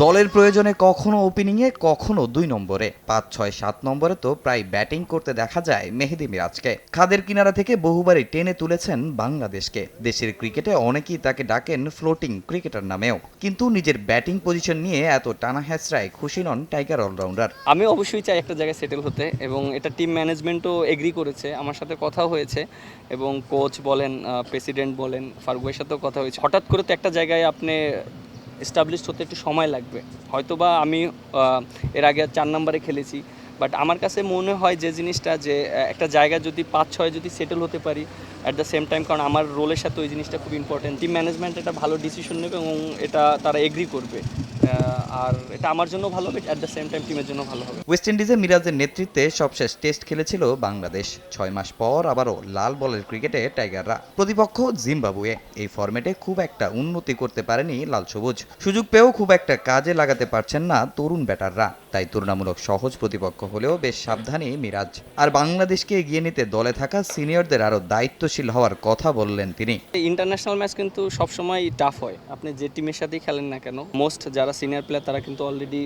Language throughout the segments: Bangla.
দলের প্রয়োজনে কখনো ওপেনিংয়ে কখনো দুই নম্বরে। পাঁচ, ছয়, সাত নম্বরে তো প্রায় ব্যাটিং করতে দেখা যায় মেহেদি মিরাজকে। খাদের কিনারা থেকে বহুবারই টেনে তুলেছেন বাংলাদেশকে। দেশের ক্রিকেটে অনেকেই তাকে ডাকেন ফ্লোটিং ক্রিকেটার নামেও। কিন্তু নিজের ব্যাটিং পজিশন নিয়ে এত টানা হ্যাচড়ায় খুশি নন টাইগার অলরাউন্ডার আমি অবশ্যই চাই একটা জায়গায় সেটেল হতে এবং এটা টিম ম্যানেজমেন্টও এগ্রি করেছে, আমার সাথে কথা হয়েছে এবং কোচ বলেন প্রেসিডেন্ট বলেন ফারুকের সাথেও কথা হয়েছে। হঠাৎ করে তো একটা জায়গায় আপনি এস্টাবলিশড হতে একটু সময় লাগবে। হয়তো বা আমি এর আগে চার নম্বরে খেলেছি বাট আমার কাছে মনে হয় যে জিনিসটা যে একটা জায়গা যদি পাঁচ ছয় যদি সেটেল হতে পারি অ্যাট দ্য সেম টাইম কারণ আমার রোলের সাথে ওই জিনিসটা খুব ইম্পর্টেন্ট টিম ম্যানেজমেন্ট এটা ভালো ডিসিশন নেবে এবং এটা তারা এগ্রি করবে। আর এটা আমার জন্য ভালো হবে অ্যাট দ্য সেম টাইম টিমের জন্য ভালো হবে। ওয়েস্ট ইন্ডিজে মিরাজের নেতৃত্বে সবশেষ টেস্ট খেলেছিল বাংলাদেশ। ছয় মাস পর আবারও লাল বলের ক্রিকেটে টাইগাররা। প্রতিপক্ষ জিম্বাবুয়ে। এই ফরম্যাটে খুব একটা উন্নতি করতে পারেনি লাল সবুজ। সুযোগ পেয়েও খুব একটা কাজে লাগাতে পারছেন না তরুণ ব্যাটাররা। তাই তুলনামূলক সহজ প্রতিপক্ষ হলেও বেশ সাবধানী মিরাজ। আর বাংলাদেশকে এগিয়ে নিতে দলে থাকা সিনিয়রদের আরও দায়িত্বশীল হওয়ার কথা বললেন তিনি। ইন্টারন্যাশনাল ম্যাচ কিন্তু সবসময় টাফ হয়। আপনি যে টিমের সাথেই খেলেন না কেন মোস্ট যারা সিনিয়র প্লেয়ার তারা কিন্তু অলরেডি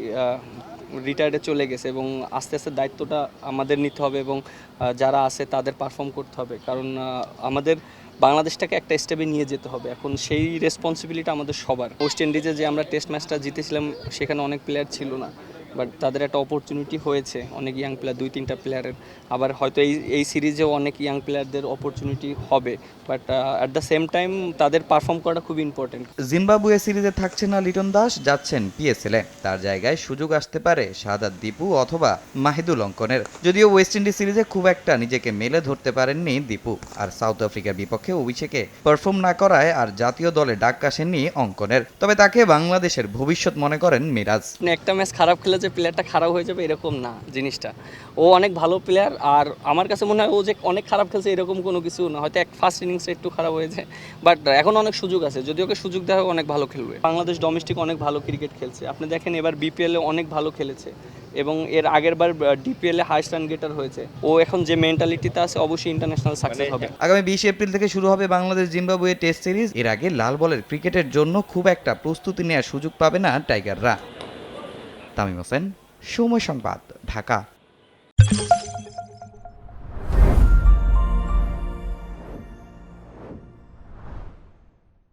রিটায়ার্ডে চলে গেছে এবং আস্তে আস্তে দায়িত্বটা আমাদের নিতে হবে এবং যারা আছে তাদের পারফর্ম করতে হবে। কারণ আমাদের বাংলাদেশটাকে একটা স্টেপে নিয়ে যেতে হবে। এখন সেই রেসপন্সিবিলিটি আমাদের সবার। ওয়েস্ট ইন্ডিজে যে আমরা টেস্ট ম্যাচটা জিতেছিলাম, সেখানে অনেক প্লেয়ার ছিল না। বাট তাদের একটা অপরচুনিটি হয়েছে। অনেক ইয়াং প্লেয়ার দুই তিনটা প্লেয়ারের আবার হয়তো এই এই সিরিজেও অনেক ইয়াং প্লেয়ারদের অপরচুনিটি হবে। But at the same time তাদের পারফর্ম করাটা খুব ইম্পর্টেন্ট জিম্বাবুয়ে সিরিজে থাকছে না লিটন দাস যাচ্ছেন পিএসএলে তার জায়গায় সুযোগ আসতে পারে শাহাদাত দীপু অথবা মাহিদুল অঙ্কনের। যদিও ওয়েস্ট ইন্ডিজ সিরিজে খুব একটা নিজেকে মেলে ধরতে পারেননি দীপু। আর সাউথ আফ্রিকার বিপক্ষে অভিষেকে পারফর্ম না করায় আর জাতীয় দলে ডাক কাশেননি অঙ্কনের। তবে তাকে বাংলাদেশের ভবিষ্যৎ মনে করেন মিরাজ। একটা ম্যাচ খারাপ খেলে যে প্লেয়ারটা খারাপ হয়ে যাবে এরকম না জিনিসটা। ও অনেক ভালো প্লেয়ার আর আমার কাছে মনে হয় ও যে অনেক খারাপ খেলছে এরকম কোনো কিছু না। হয়তো এক ফার্স্ট ইনিংসে একটু খারাপ হয়েছে বাট এখন অনেক সুযোগ আছে। যদি ওকে সুযোগ দেওয়া হয় অনেক ভালো খেলবে। বাংলাদেশ ডোমেস্টিক অনেক ভালো ক্রিকেট খেলছে। আপনি দেখেন এবার বিপিএলে অনেক ভালো খেলেছে এবং এর আগের বার ডিপিএলে হাইস্ট রান গেটার হয়েছে। ও এখন যে মেন্টালিটিতে আছে অবশ্যই ইন্টারন্যাশনাল সাকসেস হবে। আগামী বিশ এপ্রিল থেকে শুরু হবে বাংলাদেশ জিম্বাবুয়ে টেস্ট সিরিজ এর আগে লাল বলের ক্রিকেটের জন্য খুব একটা প্রস্তুতি নেওয়ার সুযোগ পাবে না টাইগাররা তামিম হোসেন। সময় সংবাদ ঢাকা।